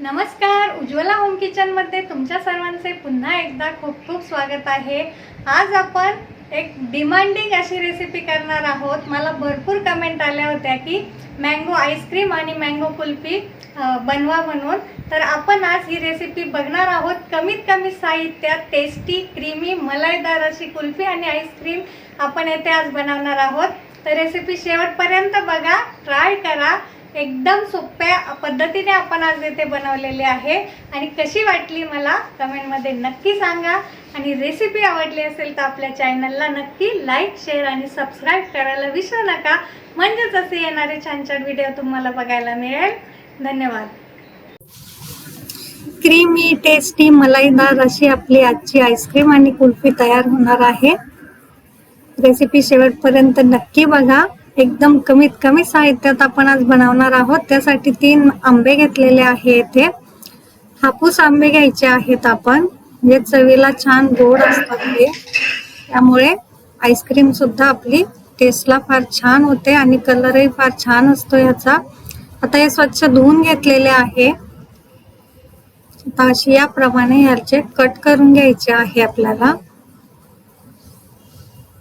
नमस्कार उज्ज्वला होम किचनमध्ये तुमच्या सर्वांचे पुन्हा एकदा खूप खूप स्वागत आहे. आज आपण एक डिमांडिंग अशी रेसिपी करणार आहोत. मला भरपूर कमेंट आल्या होत्या की मँगो आईस्क्रीम आणि मँगो कुल्फी बनवा म्हणून. तर आपण आज ही रेसिपी बघणार आहोत. कमीत कमी साहित्यात टेस्टी क्रीमी मलाईदार अशी कुल्फी आणि आईस्क्रीम आपण येथे आज बनवणार आहोत. तर रेसिपी शेवटपर्यंत बघा ट्राय करा. एकदम सोप्या पद्धतीने आपण आज येथे बनवलेले आहे. आणि कशी वाटली मला कमेंटमध्ये नक्की सांगा. आणि रेसिपी आवडली असेल तर आपल्या चॅनलला नक्की लाईक शेअर आणि सबस्क्राईब करायला विसरू नका. म्हणजेच असे येणारे छान छान व्हिडिओ तुम्हाला बघायला मिळेल. धन्यवाद. क्रीमी टेस्टी मलाईदार अशी आपली आजची आईस्क्रीम आणि कुल्फी तयार होणार आहे. रेसिपी शेवटपर्यंत नक्की बघा. एकदम कमीत कमी साहित्यात आपण आज बनवणार आहोत. त्यासाठी तीन आंबे घेतलेले आहे येथे हापूस आंबे घ्यायचे आहेत आपण. जे चवीला छान गोड असतात ते. त्यामुळे आईस्क्रीम सुद्धा आपली टेस्टला फार छान होते आणि कलरही फार छान असतो ह्याचा. आता हे स्वच्छ धुवून घेतलेले आहे. आता अशी याप्रमाणे ह्याचे कट करून घ्यायचे आहे आपल्याला.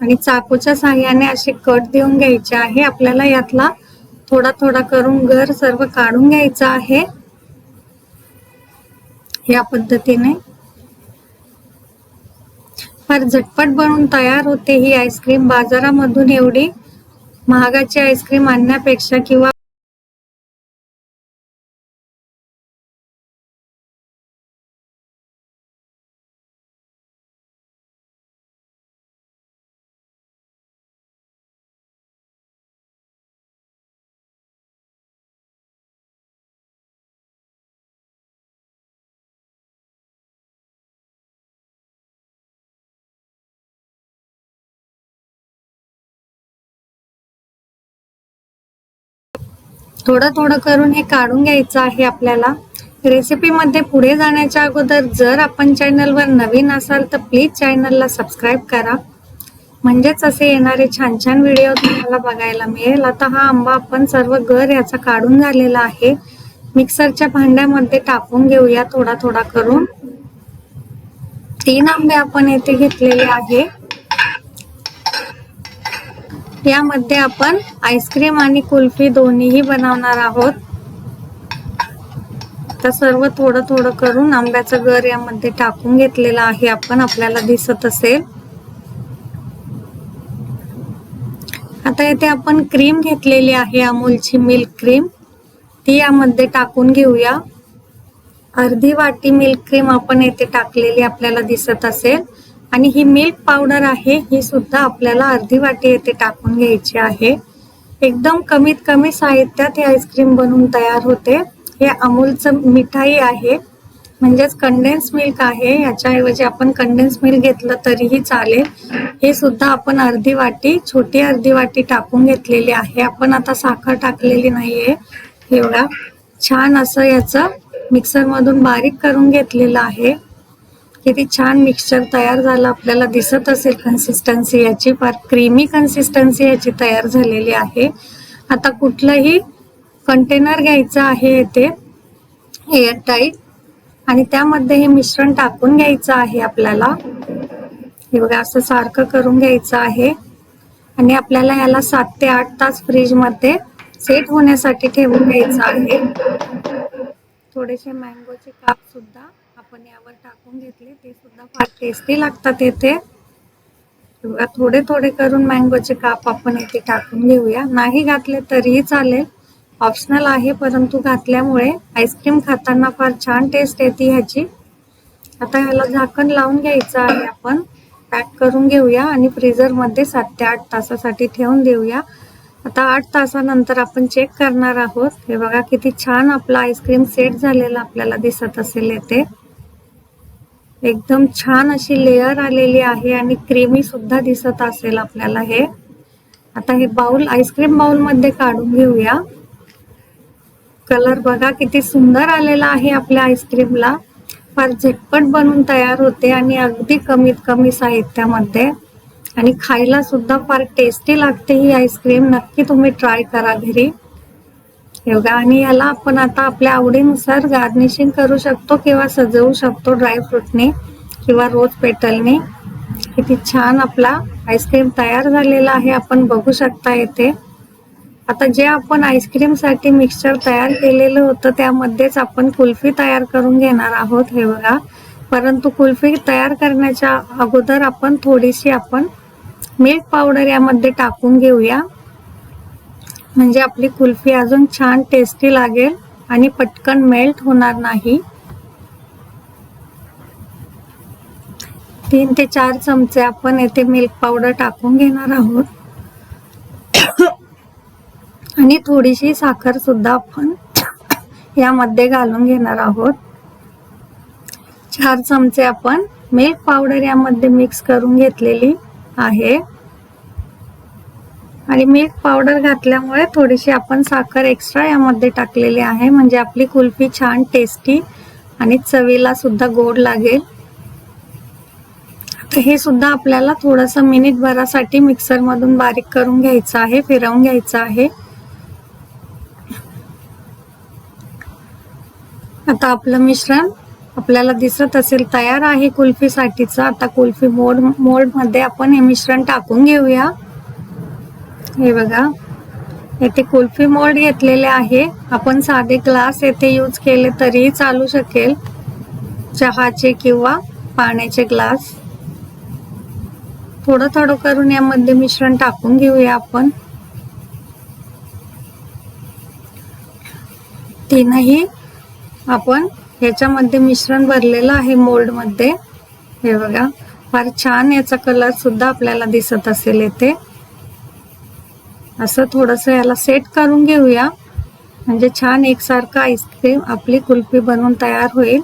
आणि चाकूच्या साह्याने असे कट देऊन घ्यायचे आहे. आपल्याला यातला थोडा थोडा करून घर सर्व काढून घ्यायचा आहे. या पद्धतीने. फार झटपट बनवून तयार होते ही आईस्क्रीम. बाजारामधून एवढी महागाची आईस्क्रीम आणण्यापेक्षा किंवा थोडं थोडं करून हे काढून घ्यायचं आहे आपल्याला. रेसिपीमध्ये पुढे जाण्याच्या अगोदर जर आपण चॅनलवर नवीन असाल तर प्लीज चॅनलला सबस्क्राईब करा. म्हणजेच असे येणारे छान छान व्हिडिओ तुम्हाला बघायला मिळेल. आता हा आंबा आपण सर्व गर याचा काढून झालेला आहे. मिक्सरच्या भांड्यामध्ये टाकून घेऊया थोडा थोडा करून. तीन आंबे आपण येथे घेतलेले आहे. यामध्ये आपण आईस्क्रीम आणि कुल्फी दोन्हीही बनवणार आहोत. तर सर्व थोडं थोडं करून आंब्याचं गर यामध्ये टाकून घेतलेलं आहे आपण आपल्याला दिसत असेल. आता येथे आपण क्रीम घेतलेली आहे अमूलची मिल्क क्रीम. ती यामध्ये टाकून घेऊया. अर्धी वाटी मिल्क क्रीम आपण येथे टाकलेली आपल्याला दिसत असेल. आणि ही मिल्क पावडर आहे ही सुद्धा आपल्याला अर्धी वाटी येथे टाकून घ्यायची आहे. एकदम कमीत कमी साहित्यात हे आईस्क्रीम बनवून तयार होते. हे अमूलचं मिठाई आहे. म्हणजेच कंडेन्स मिल्क आहे. याच्याऐवजी आपण कंडेन्स मिल्क घेतलं तरीही चालेल. हे सुद्धा आपण अर्धी वाटी छोटी अर्धी वाटी टाकून घेतलेली आहे. आपण आता साखर टाकलेली नाहीये. एवढा छान असं याचं मिक्सरमधून बारीक करून घेतलेलं आहे. किती छान मिक्सचर तयार झालं. आपल्याला दिसत असेल कन्सिस्टन्सी याची. फार क्रीमी कन्सिस्टन्सी याची तयार झालेली आहे. आता कुठलंही कंटेनर घ्यायचं आहे येथे एअरटाईट आणि त्यामध्ये हे मिश्रण टाकून घ्यायचं आहे आपल्याला. हे बघा असं सारखं करून घ्यायचं आहे. आणि आपल्याला याला सात ते आठ तास फ्रीजमध्ये सेट होण्यासाठी ठेवून घ्यायचं आहे. थोडेसे मँगोचे काप सुद्धा आपण यावर टाकून घेतले ते सुद्धा फार टेस्टी लागतात येथे थोडे थोडे करून मँगोचे काप आपण इथे टाकून घेऊया. नाही घातले तरीही चालेल. ऑप्शनल आहे परंतु घातल्यामुळे आईस्क्रीम खाताना फार छान टेस्ट येते ह्याची. आता ह्याला झाकण लावून घ्यायचं आहे आपण. पॅक करून घेऊया आणि फ्रीझरमध्ये सात ते आठ तासासाठी ठेवून देऊया. आता आठ तासानंतर आपण चेक करणार आहोत. हे बघा किती छान आपला आईस्क्रीम सेट झालेला आपल्याला दिसत असेल येथे. एकदम छान अशी लेयर आलेली आहे आणि क्रीमी सुद्धा दिसत असेल आपल्याला हे. आता हे बाउल आईस्क्रीम बाउलमध्ये काढून घेऊया. कलर बघा किती सुंदर आलेला आहे आपल्या आईस्क्रीमला फार झटपट बनून तयार होते आणि अगदी कमीत कमी साहित्यामध्ये. आणि खायला सुद्धा फार टेस्टी लागते ही आईस्क्रीम. नक्की तुम्ही ट्राय करा घरी. योगा आणि याला आपण आता आपल्या आवडीनुसार गार्निशिंग करू शकतो किंवा सजवू शकतो ड्रायफ्रूटने किंवा रोज पेटलने. किती छान आपला आईस्क्रीम तयार झालेला आहे आपण बघू शकता येथे. आता जे आपण आईस्क्रीमसाठी मिक्सचर तयार केलेलं होतं त्यामध्येच आपण कुल्फी तयार करून घेणार आहोत. हे बघा. परंतु कुल्फी तयार करण्याच्या अगोदर आपण थोडीशी आपण मिल्क पावडर यामध्ये टाकून घेऊया. म्हणजे आपली कुल्फी अजून छान टेस्टी लागेल आणि पटकन मेल्ट होणार नाही. तीन ते चार चमचे आपण येथे मिल्क पावडर टाकून घेणार आहोत. आणि थोडीशी साखर सुद्धा आपण यामध्ये घालून घेणार आहोत. चार चमचे आपण मिल्क पावडर यामध्ये मिक्स करून घेतलेली आहे. आणि मिल्क पावडर घातल्यामुळे थोडीशी आपण साखर एक्स्ट्रा यामध्ये टाकलेली आहे. म्हणजे आपली कुल्फी छान टेस्टी आणि चवीला सुद्धा गोड लागेल. आता हे सुद्धा आपल्याला थोडंसं मिनिट भरासाठी मिक्सरमधून बारीक करून घ्यायचं आहे फिरवून घ्यायचं आहे. आता आपलं मिश्रण आपल्याला दिसत असेल तयार आहे कुल्फीसाठीचं. आता कुल्फी मोड मोल्डमध्ये आपण हे मिश्रण टाकून घेऊया. हे बघा. येथे कुल्फी मोल्ड घेतलेले आहे. आपण साधे ग्लास येथे यूज केले तरीही चालू शकेल. चहाचे किंवा पाण्याचे ग्लास. थोडं थोडं करून यामध्ये मिश्रण टाकून घेऊया आपण. तीनही आपण याच्यामध्ये मिश्रण भरलेलं आहे मोल्डमध्ये हे बघा. फार छान याचा कलर सुद्धा आपल्याला दिसत असेल येथे. असं थोडंसं याला सेट करून घेऊया. म्हणजे छान एकसारखं आईस्क्रीम आपली कुल्फी बनवून तयार होईल.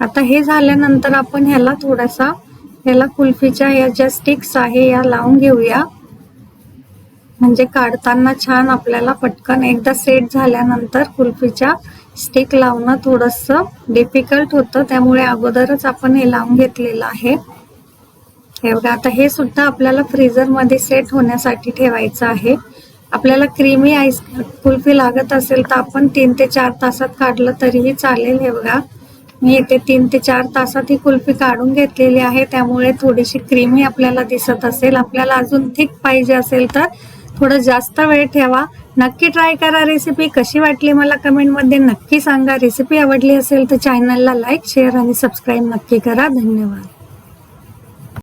आता हे झाल्यानंतर आपण ह्याला थोडासा ह्याला कुल्फीच्या या ज्या स्टिक्स आहे या लावून घेऊया. म्हणजे काढताना छान आपल्याला पटकन एकदा सेट झाल्यानंतर कुल्फीच्या स्टिक लावणं थोडंसं डिफिकल्ट होतं. त्यामुळे अगोदरच आपण हे लावून घेतलेलं आहे. हे आता हे सुद्धा आपल्याला फ्रीजरमध्ये सेट होण्यासाठी ठेवायचं आहे. आपल्याला क्रीमी आईस कुल्फी लागत असेल तर आपण तीन ते चार तासात काढलं तरीही चालेल हे बघा. मी इथे तीन ते चार तासात ही कुल्फी काढून घेतलेली आहे. त्यामुळे थोडीशी क्रीमी आपल्याला दिसत असेल. आपल्याला अजून थिक पाहिजे असेल तर थोडं जास्त वेळ ठेवा. नक्की ट्राय करा रेसिपी कशी वाटली मला कमेंटमध्ये नक्की सांगा. रेसिपी आवडली असेल तर चॅनलला लाईक शेअर आणि सबस्क्राईब नक्की करा. धन्यवाद.